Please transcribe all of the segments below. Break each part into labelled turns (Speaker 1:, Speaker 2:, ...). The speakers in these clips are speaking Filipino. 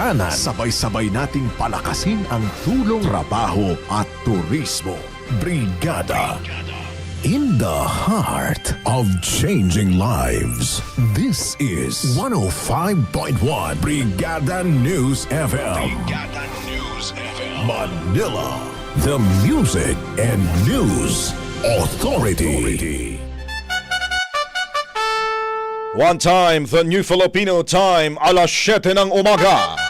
Speaker 1: tahanan. Sabay-sabay nating palakasin ang tulong, trabaho at turismo. Brigada. In the heart of changing lives. This is 105.1 Brigada News FM. Brigada News FM. Manila. The Music and News Authority.
Speaker 2: One time, the New Filipino time, alas 7 ng umaga.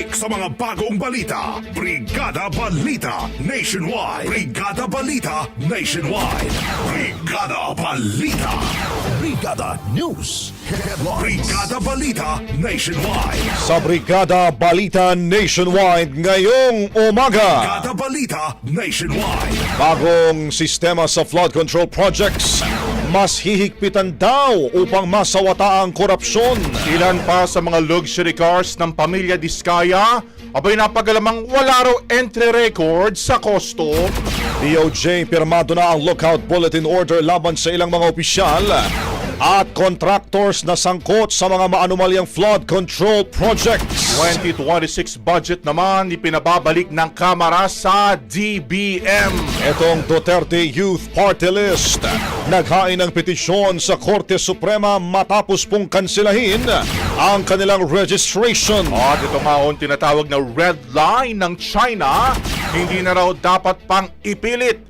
Speaker 1: Siksik sa mga bagong balita. Brigada Balita Nationwide. Brigada Balita Nationwide. Brigada Balita. Brigada News. Headlines. Brigada Balita Nationwide.
Speaker 2: Sa Brigada Balita Nationwide ngayong umaga.
Speaker 1: Brigada Balita Nationwide.
Speaker 2: Bagong sistema sa flood control projects. Mas hihigpitan daw upang masawata ang korupsyon.
Speaker 3: Ilan pa sa mga luxury cars ng pamilya Diskaya abay napagalamang wala raw entry record sa kosto.
Speaker 2: DOJ pirmado na ang lookout bulletin order laban sa ilang mga opisyal at contractors na sangkot sa mga maanumalyang flood control projects.
Speaker 3: 2026 budget naman ipinababalik ng Kamara sa DBM.
Speaker 2: Itong Duterte Youth Party List naghain ng petisyon sa Korte Suprema matapos pong kansilahin ang kanilang registration.
Speaker 3: At ito nga ang tinatawag na red line ng China, hindi na raw dapat pang ipilit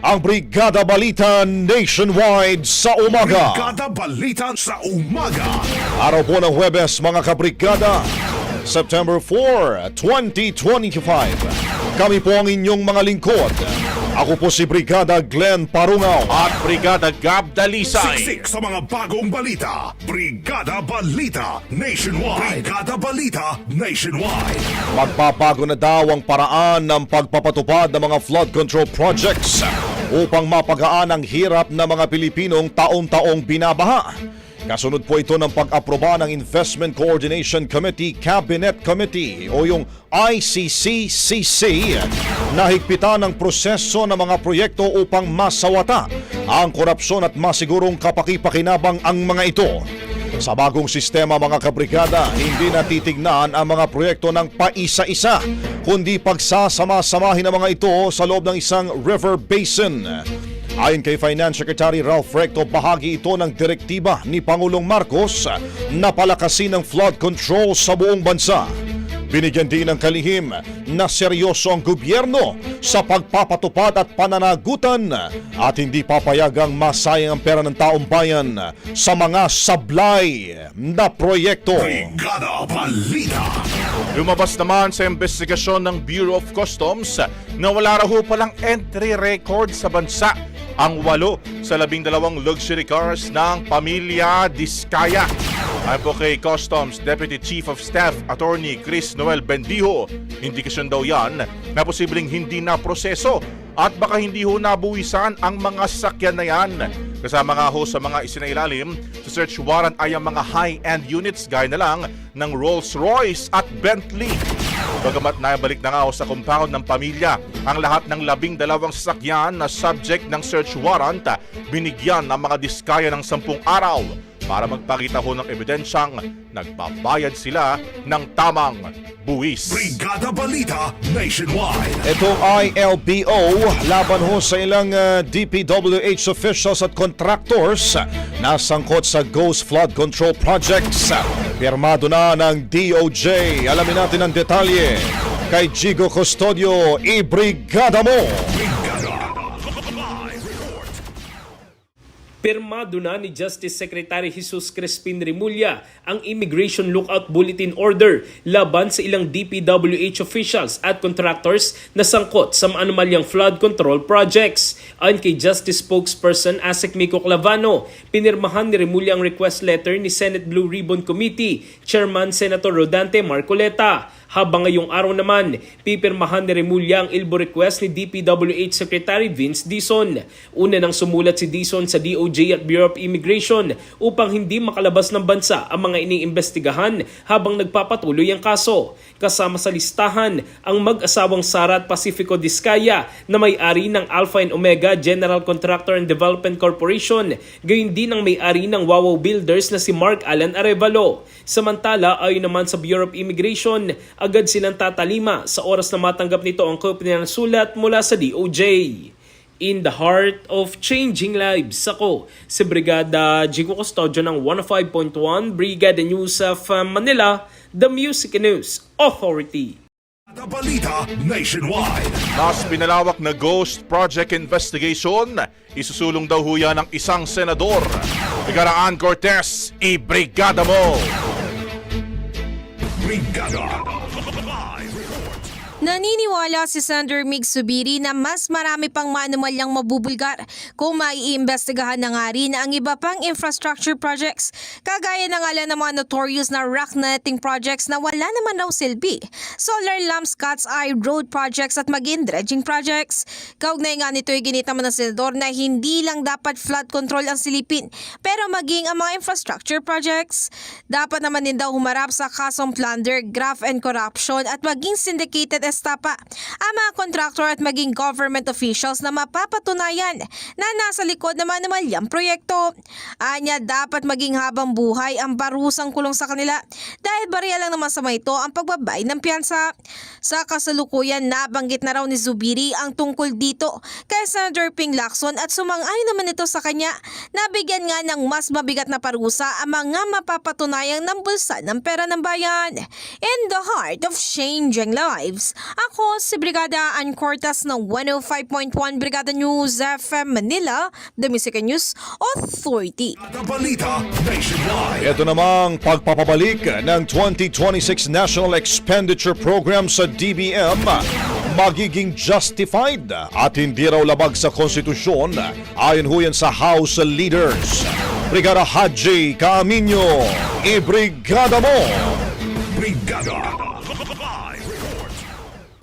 Speaker 2: ang Brigada Balita Nationwide sa umaga.
Speaker 1: Brigada Balita sa umaga.
Speaker 2: Araw po ng Huwebes mga kabrigada, September 4, 2025. Kami po ang inyong mga lingkod. Ako po si Brigada Glenn Parungaw.
Speaker 3: At Brigada Gab Dalisay.
Speaker 1: Siksik sa mga bagong balita. Brigada Balita Nationwide. Brigada Balita Nationwide.
Speaker 2: Magpapago na daw ang paraan ng pagpapatupad ng mga flood control projects upang mapagaan ang hirap ng mga Pilipinong taon-taong binabaha. Kasunod po ito ng pag-aproba ng Investment Coordination Committee Cabinet Committee o yung ICCCC na higpitan ang proseso ng mga proyekto upang masawata ang korupsyon at masigurong kapakipakinabang ang mga ito. Sa bagong sistema mga kabrigada, hindi natitignan ang mga proyekto ng paisa-isa, kundi pagsasama-samahin ang mga ito sa loob ng isang river basin. Ayon kay Finance Secretary Ralph Recto, bahagi ito ng direktiba ni Pangulong Marcos na palakasin ang flood control sa buong bansa. Binigyan din ng kalihim na seryoso ang gobyerno sa pagpapatupad at pananagutan at hindi papayagang masayang ang pera ng taong bayan sa mga sablay na proyekto.
Speaker 4: Brigada Balita.
Speaker 3: Lumabas naman sa investigasyon ng Bureau of Customs na wala raw palang entry record sa bansa ang walo sa labing dalawang luxury cars ng pamilya Diskaya. Ayon po kay Customs Deputy Chief of Staff Attorney Chris Noel Bendijo, indikasyon daw yan na posibleng hindi na proseso at baka hindi ho nabuwisan ang mga sasakyan na yan. Kasama nga ho sa mga isinailalim sa search warrant ay ang mga high-end units gaya na lang ng Rolls-Royce at Bentley. Bagamat naibalik na nga sa compound ng pamilya ang lahat ng labing dalawang sasakyan na subject ng search warrant, binigyan ng mga diskaya ng sampung araw para magpakita ho ng ebidensyang nagbabayad sila ng tamang buwis.
Speaker 4: Brigada Balita Nationwide.
Speaker 2: Itong ILBO laban ho sa ilang uh, DPWH officials at contractors na sangkot sa Ghost Flood Control Projects. Pirmado na ng DOJ. Alamin natin ang detalye kay Jigo Custodio. Ibrigada mo!
Speaker 5: Pirmado na ni Justice Secretary Jesus Crispin Remulla ang Immigration Lookout Bulletin Order laban sa ilang DPWH officials at contractors na sangkot sa maanumalyang flood control projects. Ayon kay Justice Spokesperson Asik Miko Clavano, pinirmahan ni Remulla ang request letter ni Senate Blue Ribbon Committee Chairman Senator Rodante Marcoleta. Habang ngayong araw naman, pipirmahan ni Remulla ang ilbo request ni DPWH Secretary Vince Dizon. Una nang sumulat si Dizon sa DOJ at Bureau of Immigration upang hindi makalabas ng bansa ang mga iniimbestigahan habang nagpapatuloy ang kaso. Kasama sa listahan ang mag-asawang Sara at Pacifico Discaya na may-ari ng Alpha and Omega General Contractor and Development Corporation, gayon din ang may-ari ng Wawaw Builders na si Mark Alan Arevalo. Samantala, ayon naman sa Bureau of Immigration, agad silang tatalima sa oras na matanggap nito ang kopya ng sulat mula sa DOJ. In the heart of changing lives, ako si Brigada Jigo Custodio ng 105.1 Brigada News of uh, Manila, The Music News Authority.
Speaker 4: Balita Nationwide.
Speaker 3: Mas pinalawak na ghost project investigation, isusulong daw ho yan ng isang senador. Bigaraan Cortez, i-brigada mo!
Speaker 4: Brigada.
Speaker 6: Naniniwala si Senator Mig Subiri na mas marami pang manumalyang mabubulgar kung maiimbestigahan na nga rin ang iba pang infrastructure projects kagaya ng ala ng mga notorious na rock netting projects na wala naman raw silbi, solar lamps cuts eye road projects at maging dredging projects. Kaugnay nga nito ay ginita man ng senador na hindi lang dapat flood control ang silipin pero maging ang mga infrastructure projects. Dapat naman din daw humarap sa kasong plunder, graft and corruption at maging syndicated estapa ang mga contractor at maging government officials na mapapatunayan na nasa likod ng manumalyang proyekto. Anya dapat maging habang buhay ang parusang kulong sa kanila dahil bariya lang naman sa ito ang pagbabay ng piyansa. Sa kasalukuyan nabanggit na raw ni Zubiri ang tungkol dito kay Senator Ping Lacson at sumang-ayon naman ito sa kanya na bigyan nga ng mas mabigat na parusa ang mga mapapatunayang ng bulsa ng pera ng bayan. In the heart of changing lives, ako si Brigada Ann Cortas ng 105.1 Brigada News FM Manila, The Music and News Authority.
Speaker 4: Brigada Balita Nationwide.
Speaker 2: Ito namang pagpapabalik ng 2026 National Expenditure Program sa DBM magiging justified at hindi raw labag sa konstitusyon ayon ho yan sa House Leaders. Brigada Haji Camino, ibrigada mo!
Speaker 4: Brigada.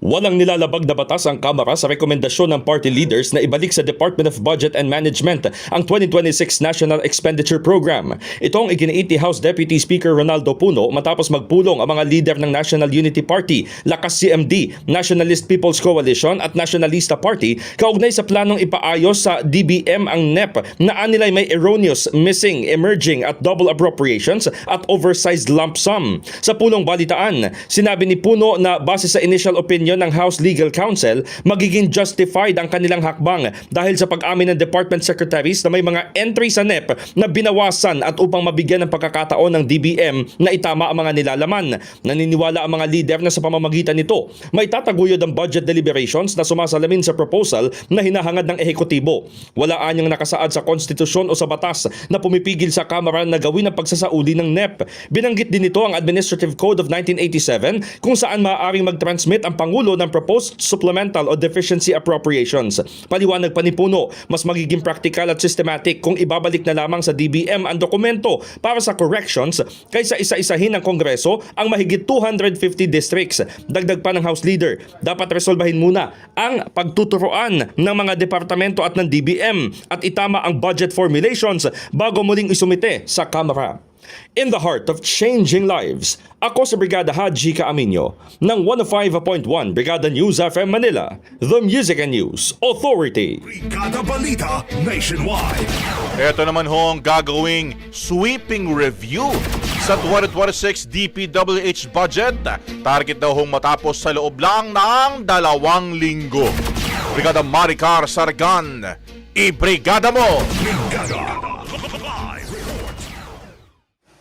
Speaker 7: Walang nilalabag na batas ang Kamara sa rekomendasyon ng party leaders na ibalik sa Department of Budget and Management ang 2026 National Expenditure Program. Ito ang iginiiti House Deputy Speaker Ronaldo Puno matapos magpulong ang mga leader ng National Unity Party, Lakas CMD, Nationalist People's Coalition at Nationalista Party kaugnay sa planong ipaayos sa DBM ang NEP na anilay may erroneous, missing, emerging at double appropriations at oversized lump sum. Sa pulong balitaan, sinabi ni Puno na base sa initial opinion opinion ng House Legal Counsel, magiging justified ang kanilang hakbang dahil sa pag-amin ng department secretaries na may mga entry sa NEP na binawasan at upang mabigyan ng pagkakataon ng DBM na itama ang mga nilalaman. Naniniwala ang mga leader na sa pamamagitan nito, may tataguyod ang budget deliberations na sumasalamin sa proposal na hinahangad ng ehekutibo. Wala anyang nakasaad sa konstitusyon o sa batas na pumipigil sa Kamara na gawin ang pagsasauli ng NEP. Binanggit din nito ang Administrative Code of 1987 kung saan maaaring mag-transmit ang Pangulo ng proposed supplemental o deficiency appropriations. Paliwanag pa ni Puno, mas magiging practical at systematic kung ibabalik na lamang sa DBM ang dokumento para sa corrections kaysa isa-isahin ng Kongreso ang mahigit 250 districts. Dagdag pa ng House Leader, dapat resolbahin muna ang pagtuturoan ng mga departamento at ng DBM at itama ang budget formulations bago muling isumite sa Kamara. In the heart of changing lives, ako si Brigada Haji Kaaminyo ng 105.1 Brigada News FM Manila, The Music and News Authority.
Speaker 4: Brigada Balita Nationwide.
Speaker 3: Ito naman ho ang gagawing sweeping review sa 2026 DPWH budget. Target daw hong matapos sa loob lang ng dalawang linggo. Brigada Maricar Sargan, ibrigada mo!
Speaker 4: Brigada.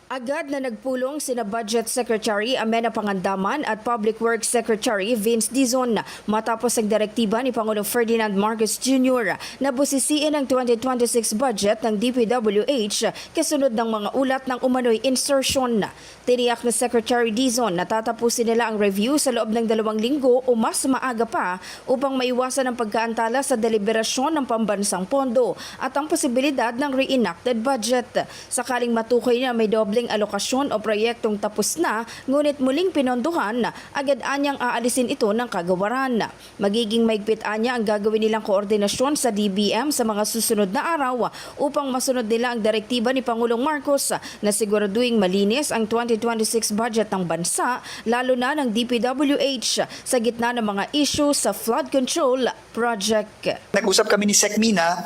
Speaker 8: Agad na nagpulong sina Budget Secretary Amena Pangandaman at Public Works Secretary Vince Dizon matapos ang direktiba ni Pangulong Ferdinand Marcos Jr. na busisiin ang 2026 budget ng DPWH kasunod ng mga ulat ng umano'y insertion. Tiniyak na Secretary Dizon na tatapusin nila ang review sa loob ng dalawang linggo o mas maaga pa upang maiwasan ang pagkaantala sa deliberasyon ng pambansang pondo at ang posibilidad ng reenacted budget. Sakaling matukoy na may dobleng alokasyon o proyektong tapos na ngunit muling pinondohan, agad anyang aalisin ito ng kagawaran. Magiging maigpit anya ang gagawin nilang koordinasyon sa DBM sa mga susunod na araw upang masunod nila ang direktiba ni Pangulong Marcos na siguraduing malinis ang 2026 budget ng bansa lalo na ng DPWH sa gitna ng mga issue sa flood control project.
Speaker 9: Nag-usap kami ni Secmina,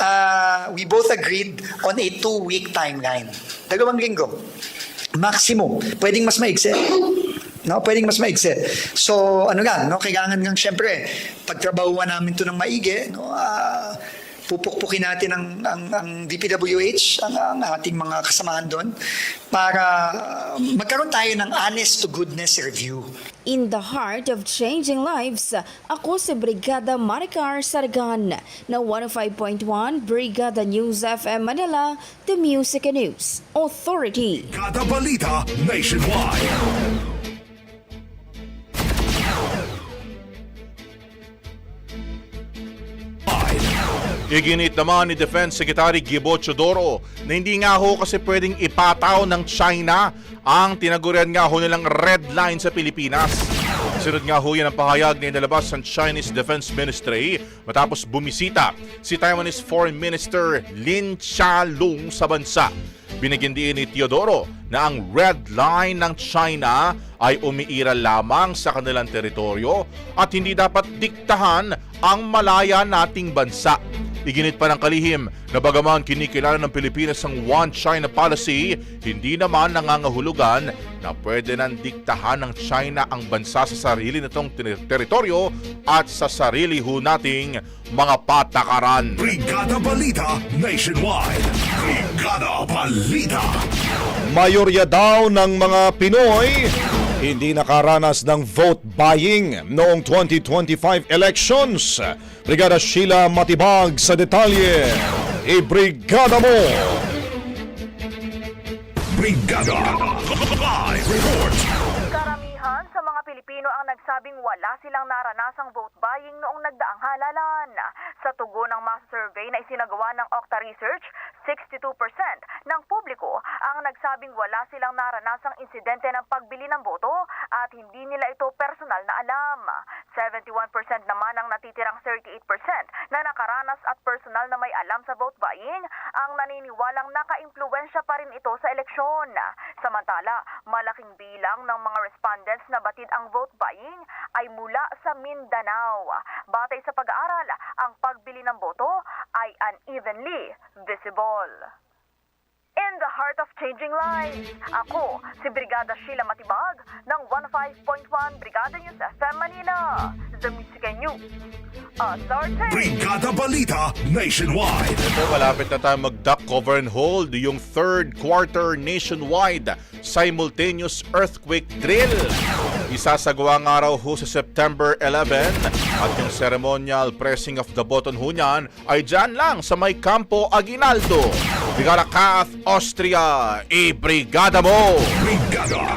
Speaker 9: uh, we both agreed on a two-week timeline. Dalawang linggo. Maximum. Pwedeng mas maigsi. No, pwedeng mas maigsi. So, ano nga, no, kailangan nga syempre, pagtrabahuan namin to ng maigi, no, ah, pupukpukin natin ang, ang, ang DPWH, ang, ang ating mga kasamahan doon, para ah, magkaroon tayo ng honest to goodness review.
Speaker 8: In the heart of changing lives, ako si Brigada Maricar Sargan na 105.1 Brigada News FM Manila, The Music and News Authority.
Speaker 4: Brigada Balita Nationwide.
Speaker 3: Iginit naman ni Defense Secretary Gibo Chodoro na hindi nga ho kasi pwedeng ipataw ng China ang tinagurian nga ho nilang red line sa Pilipinas. Sunod nga ho yan ang pahayag na inalabas ng Chinese Defense Ministry matapos bumisita si Taiwanese Foreign Minister Lin Chia-lung sa bansa. Binigyan ni Teodoro na ang red line ng China ay umiiral lamang sa kanilang teritoryo at hindi dapat diktahan ang malaya nating bansa. Iginit pa ng kalihim na bagaman kinikilala ng Pilipinas ang One China Policy, hindi naman nangangahulugan na pwede nang diktahan ng China ang bansa sa sarili nitong ter- teritoryo at sa sarili ho nating mga patakaran.
Speaker 4: Brigada Balita Nationwide. Brigada Balita.
Speaker 2: Mayorya daw ng mga Pinoy hindi nakaranas ng vote buying noong 2025 elections. Brigada Sheila Matibag sa detalye. Ibrigada mo!
Speaker 4: Brigada Live Report.
Speaker 10: Karamihan sa mga Pilipino ang nagsabing wala silang naranasang vote buying noong nagdaang halalan. Sa tugon ng mass survey na isinagawa ng Okta Research, 62% ng publiko ang nagsabing wala silang naranasang insidente ng pagbili ng boto at hindi nila ito personal na alam. 71% naman ang natitirang 38% na nakaranas at personal na may alam sa vote buying ang naniniwalang naka-impluensya pa rin ito sa eleksyon. Samantala, malaking bilang ng mga respondents na batid ang vote buying ay mula sa Mindanao. Batay sa pag-aaral, ang pagbili ng boto ay unevenly visible. In the heart of changing lives. Ako, si Brigada Sheila Matibag ng 105.1 Brigada News FM Manila. The Music and News. Authority.
Speaker 4: Brigada Balita Nationwide.
Speaker 3: Ito, malapit na tayo mag-duck cover and hold yung third quarter nationwide simultaneous earthquake drill. Isasagawa nga raw ho sa September 11 at yung ceremonial pressing of the button ho niyan ay dyan lang sa may Campo Aguinaldo. Brigada Kath, Austria, i-brigada mo!
Speaker 4: Brigada.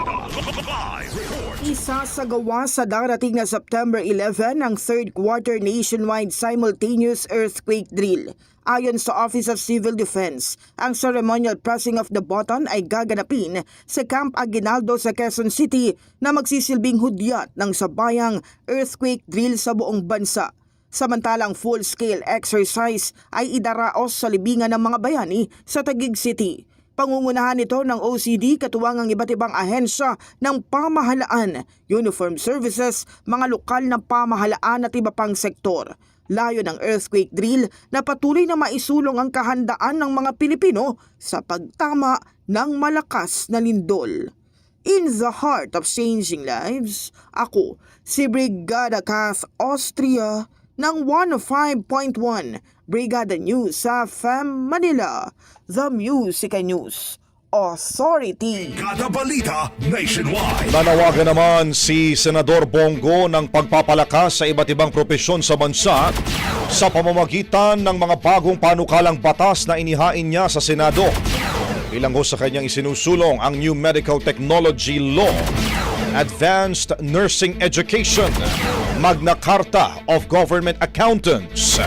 Speaker 11: Isasagawa sa darating na September 11 ang third quarter nationwide simultaneous earthquake drill. Ayon sa Office of Civil Defense, ang ceremonial pressing of the button ay gaganapin sa Camp Aguinaldo sa Quezon City na magsisilbing hudyat ng sabayang earthquake drill sa buong bansa. Samantalang full-scale exercise ay idaraos sa libingan ng mga bayani sa Taguig City. Pangungunahan ito ng OCD katuwang ang iba't ibang ahensya ng pamahalaan, uniform services, mga lokal na pamahalaan at iba pang sektor. Layo ng earthquake drill na patuloy na maisulong ang kahandaan ng mga Pilipino sa pagtama ng malakas na lindol. In the heart of changing lives, ako si Brigada Kath Austria ng 105.1 Brigada News sa FM Manila, The Music and News Authority.
Speaker 4: Brigada Balita Nationwide.
Speaker 2: Nanawagan naman si Senador Bongo ng pagpapalakas sa iba't ibang propesyon sa bansa sa pamamagitan ng mga bagong panukalang batas na inihain niya sa Senado. Ilang ho sa kanyang isinusulong ang New Medical Technology Law, Advanced Nursing Education, Magna Carta of Government Accountants,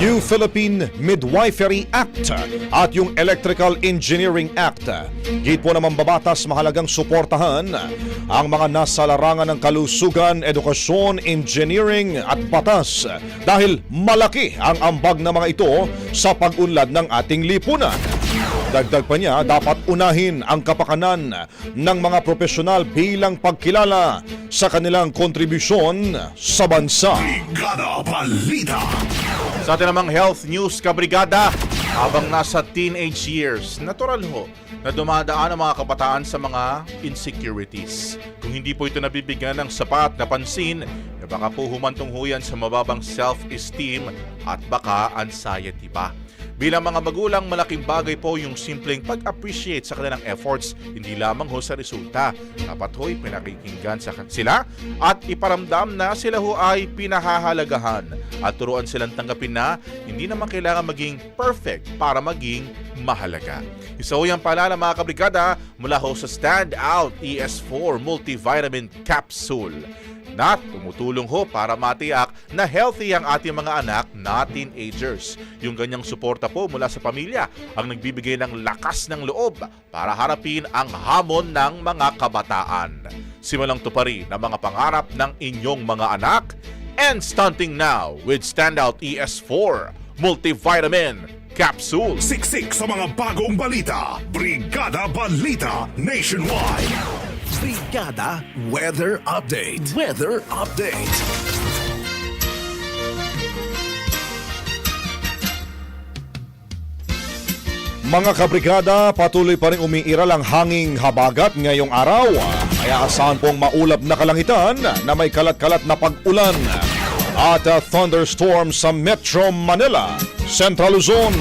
Speaker 2: New Philippine Midwifery Act at yung Electrical Engineering Act. Git po naman babatas mahalagang suportahan ang mga nasa larangan ng kalusugan, edukasyon, engineering at batas dahil malaki ang ambag ng mga ito sa pag-unlad ng ating lipunan. Dagdag pa niya, dapat unahin ang kapakanan ng mga profesional bilang pagkilala sa kanilang kontribusyon sa bansa.
Speaker 4: Brigada Balita.
Speaker 3: Sa atin namang health news kabrigada, habang nasa teenage years, natural ho na dumadaan ang mga kabataan sa mga insecurities. Kung hindi po ito nabibigyan ng sapat na pansin, eh baka po humantong ho yan sa mababang self-esteem at baka anxiety pa. Bilang mga magulang, malaking bagay po yung simpleng pag-appreciate sa kanilang efforts, hindi lamang ho sa resulta. Dapat ho'y pinakikinggan sa sila at iparamdam na sila ho ay pinahahalagahan at turuan silang tanggapin na hindi naman kailangan maging perfect para maging mahalaga. Isa ho yung paalala mga kabrigada mula ho sa Stand Out ES4 Multivitamin Capsule na tumutulong ho para matiyak na healthy ang ating mga anak na teenagers. Yung ganyang suporta po mula sa pamilya ang nagbibigay ng lakas ng loob para harapin ang hamon ng mga kabataan. Simulang tuparin ang mga pangarap ng inyong mga anak and stunting now with Standout ES4 Multivitamin Capsule.
Speaker 4: Siksik sa mga bagong balita. Brigada Balita Nationwide. Brigada Weather Update. Weather Update.
Speaker 2: Mga kabrigada, patuloy pa rin umiiral ang hanging habagat ngayong araw. Kaya asahan pong maulap na kalangitan na may kalat-kalat na pag-ulan at uh, thunderstorm sa Metro Manila, Central Luzon,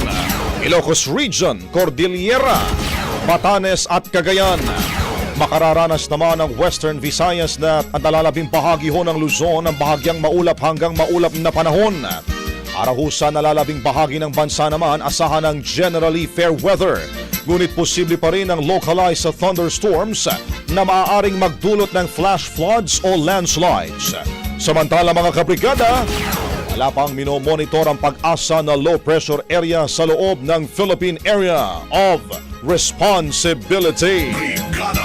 Speaker 2: Ilocos Region, Cordillera, Batanes at Cagayan. Makararanas naman ang Western Visayas na at nalalabing bahagi ho ng Luzon ang bahagyang maulap hanggang maulap na panahon. Araw ho sa bahagi ng bansa naman, asahan ng generally fair weather. Ngunit posible pa rin ang localized thunderstorms na maaaring magdulot ng flash floods o landslides. Samantala mga kabrigada, wala pang minomonitor ang pag-asa na low pressure area sa loob ng Philippine Area of Responsibility.
Speaker 4: Brigada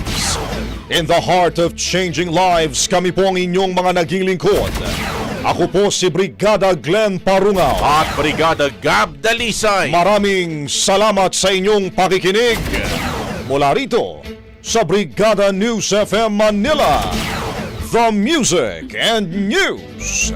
Speaker 2: In the heart of changing lives, kami po ang inyong mga naging lingkod. Ako po si Brigada Glenn Parungaw.
Speaker 3: At Brigada Gab Dalisay.
Speaker 2: Maraming salamat sa inyong pakikinig. Mula rito sa Brigada News FM Manila, the Music and News